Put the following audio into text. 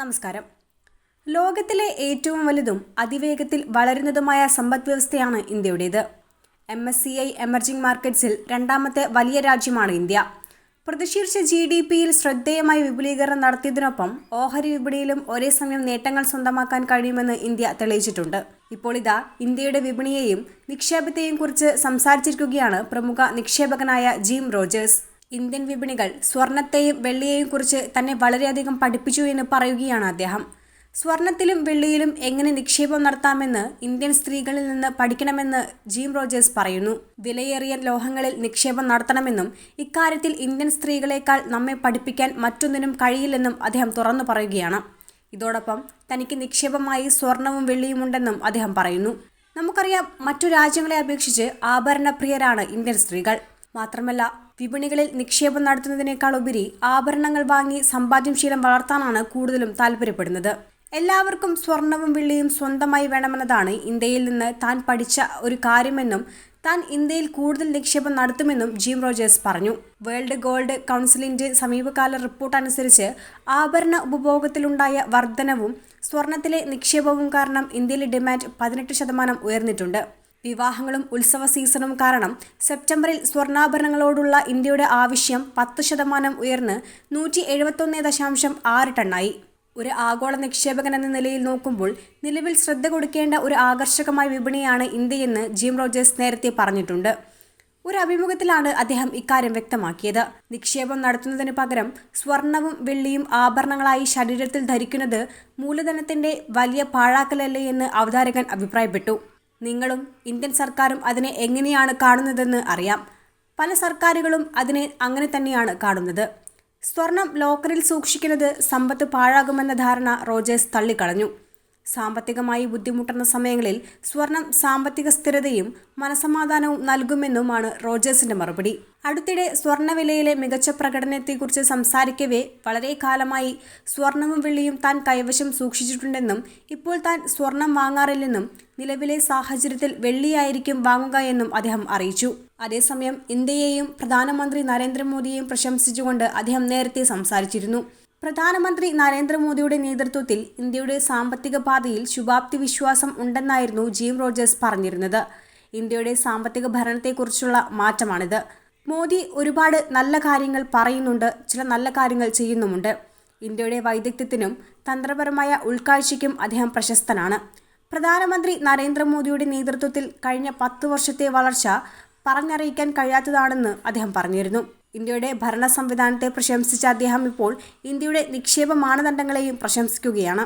നമസ്കാരം. ലോകത്തിലെ ഏറ്റവും വലുതും അതിവേഗത്തിൽ വളരുന്നതുമായ സമ്പദ് വ്യവസ്ഥയാണ് ഇന്ത്യയുടേത്. M S C I emerging മാർക്കറ്റ്സിൽ രണ്ടാമത്തെ വലിയ രാജ്യമാണ് ഇന്ത്യ. പ്രതിശീർഷ ജി ഡി പിയിൽ ശ്രദ്ധേയമായ വിപുലീകരണം നടത്തിയതിനൊപ്പം ഓഹരി വിപണിയിലും ഒരേ സമയം നേട്ടങ്ങൾ സ്വന്തമാക്കാൻ കഴിയുമെന്ന് ഇന്ത്യ തെളിയിച്ചിട്ടുണ്ട്. ഇപ്പോൾ ഇതാ ഇന്ത്യയുടെ വിപണിയെയും നിക്ഷേപത്തെയും കുറിച്ച് സംസാരിച്ചിരിക്കുകയാണ് പ്രമുഖ നിക്ഷേപകനായ ജിം റോജേഴ്സ് ഇന്ത്യൻ വിപണികൾ സ്വർണത്തെയും വെള്ളിയെയും കുറിച്ച് തന്നെ വളരെയധികം പഠിപ്പിച്ചു എന്ന് പറയുകയാണ് അദ്ദേഹം. സ്വർണത്തിലും വെള്ളിയിലും എങ്ങനെ നിക്ഷേപം നടത്താമെന്ന് ഇന്ത്യൻ സ്ത്രീകളിൽ നിന്ന് പഠിക്കണമെന്ന് ജീം റോജേഴ്സ് പറയുന്നു. വിലയേറിയ ലോഹങ്ങളിൽ നിക്ഷേപം നടത്തണമെന്നും ഇക്കാര്യത്തിൽ ഇന്ത്യൻ സ്ത്രീകളെക്കാൾ നമ്മെ പഠിപ്പിക്കാൻ മറ്റൊന്നിനും കഴിയില്ലെന്നും അദ്ദേഹം തുറന്നു പറയുകയാണ്. ഇതോടൊപ്പം തനിക്ക് നിക്ഷേപമായി സ്വർണവും വെള്ളിയും ഉണ്ടെന്നും അദ്ദേഹം പറയുന്നു. നമുക്കറിയാം മറ്റു രാജ്യങ്ങളെ അപേക്ഷിച്ച് ആഭരണപ്രിയരാണ് ഇന്ത്യൻ സ്ത്രീകൾ. മാത്രമല്ല വിപണികളിൽ നിക്ഷേപം നടത്തുന്നതിനേക്കാൾ ഉപരി ആഭരണങ്ങൾ വാങ്ങി സമ്പാദ്യം ശീലം വളർത്താനാണ് കൂടുതലും താല്പര്യപ്പെടുന്നത് എല്ലാവർക്കും സ്വർണവും വെള്ളിയും സ്വന്തമായി വേണമെന്നതാണ് ഇന്ത്യയിൽ നിന്ന് താൻ പഠിച്ച ഒരു കാര്യമെന്നും താൻ ഇന്ത്യയിൽ കൂടുതൽ നിക്ഷേപം നടത്തുമെന്നും ജിം റോജേഴ്സ് പറഞ്ഞു. വേൾഡ് ഗോൾഡ് കൗൺസിലിന്റെ സമീപകാല റിപ്പോർട്ട് അനുസരിച്ച് ആഭരണ ഉപഭോഗത്തിലുണ്ടായ വർധനവും സ്വർണത്തിലെ നിക്ഷേപവും കാരണം ഇന്ത്യയിലെ ഡിമാൻഡ് പതിനെട്ട് ശതമാനം ഉയർന്നിട്ടുണ്ട്. വിവാഹങ്ങളും ഉത്സവ സീസണും കാരണം സെപ്റ്റംബറിൽ സ്വർണാഭരണങ്ങളോടുള്ള ഇന്ത്യയുടെ ആവശ്യം പത്ത് ശതമാനം ഉയർന്ന് നൂറ്റി എഴുപത്തൊന്ന് ദശാംശം ആറ് ടണ്ണായി. ഒരു ആഗോള നിക്ഷേപകൻ എന്ന നിലയിൽ നോക്കുമ്പോൾ നിലവിൽ ശ്രദ്ധ കൊടുക്കേണ്ട ഒരു ആകർഷകമായ വിപണിയാണ് ഇന്ത്യയെന്ന് ജിം റോജേഴ്സ് നേരത്തെ പറഞ്ഞിട്ടുണ്ട്. ഒരു അഭിമുഖത്തിലാണ് അദ്ദേഹം ഇക്കാര്യം വ്യക്തമാക്കിയത്. നിക്ഷേപം നടത്തുന്നതിന് പകരം സ്വർണവും വെള്ളിയും ആഭരണങ്ങളായി ശരീരത്തിൽ ധരിക്കുന്നത് മൂലധനത്തിന്റെ വലിയ പാഴാക്കലല്ലേ എന്ന് അവതാരകൻ അഭിപ്രായപ്പെട്ടു. നിങ്ങളും ഇന്ത്യൻ സർക്കാരും അതിനെ എങ്ങനെയാണ് കാണുന്നതെന്ന് അറിയാം. പല സർക്കാരുകളും അതിനെ അങ്ങനെ തന്നെയാണ് കാണുന്നത്. സ്വർണം ലോക്കറിൽ സൂക്ഷിക്കുന്നത് സമ്പത്ത് പാഴാകുമെന്ന ധാരണ റോജേഴ്സ് തള്ളിക്കളഞ്ഞു. സാമ്പത്തികമായി ബുദ്ധിമുട്ടുന്ന സമയങ്ങളിൽ സ്വർണം സാമ്പത്തിക സ്ഥിരതയും മനസമാധാനവും നൽകുമെന്നുമാണ് റോജേഴ്സിന്റെ മറുപടി. അടുത്തിടെ സ്വർണവിലയിലെ മികച്ച പ്രകടനത്തെക്കുറിച്ച് സംസാരിക്കവേ വളരെ കാലമായി സ്വർണവും വെള്ളിയും താൻ കൈവശം സൂക്ഷിച്ചിട്ടുണ്ടെന്നും ഇപ്പോൾ താൻ സ്വർണം വാങ്ങാറില്ലെന്നും നിലവിലെ സാഹചര്യത്തിൽ വെള്ളിയായിരിക്കും വാങ്ങുക എന്നും അദ്ദേഹം അറിയിച്ചു. അതേസമയം ഇന്ത്യയെയും പ്രധാനമന്ത്രി നരേന്ദ്രമോദിയെയും പ്രശംസിച്ചുകൊണ്ട് അദ്ദേഹം നേരത്തെ സംസാരിച്ചിരുന്നു. പ്രധാനമന്ത്രി നരേന്ദ്രമോദിയുടെ നേതൃത്വത്തിൽ ഇന്ത്യയുടെ സാമ്പത്തിക പാതയിൽ ശുഭാപ്തി വിശ്വാസം ഉണ്ടെന്നായിരുന്നു ജിം റോജേഴ്സ് പറഞ്ഞിരുന്നത്. ഇന്ത്യയുടെ സാമ്പത്തിക ഭരണത്തെക്കുറിച്ചുള്ള മാറ്റമാണിത്. മോദി ഒരുപാട് നല്ല കാര്യങ്ങൾ പറയുന്നുണ്ട് ചില നല്ല കാര്യങ്ങൾ ചെയ്യുന്നുമുണ്ട്. ഇന്ത്യയുടെ വൈദഗ്ധ്യത്തിനും തന്ത്രപരമായ ഉൾക്കാഴ്ചയ്ക്കും അദ്ദേഹം പ്രശസ്തനാണ്. പ്രധാനമന്ത്രി നരേന്ദ്രമോദിയുടെ നേതൃത്വത്തിൽ കഴിഞ്ഞ പത്ത് വർഷത്തെ വളർച്ച പറഞ്ഞറിയിക്കാൻ കഴിയാത്തതാണെന്ന് അദ്ദേഹം പറഞ്ഞിരുന്നു. ഇന്ത്യയുടെ ഭരണ സംവിധാനത്തെ പ്രശംസിച്ച അദ്ദേഹം ഇപ്പോൾ ഇന്ത്യയുടെ നിക്ഷേപ മാനദണ്ഡങ്ങളെയും പ്രശംസിക്കുകയാണ്.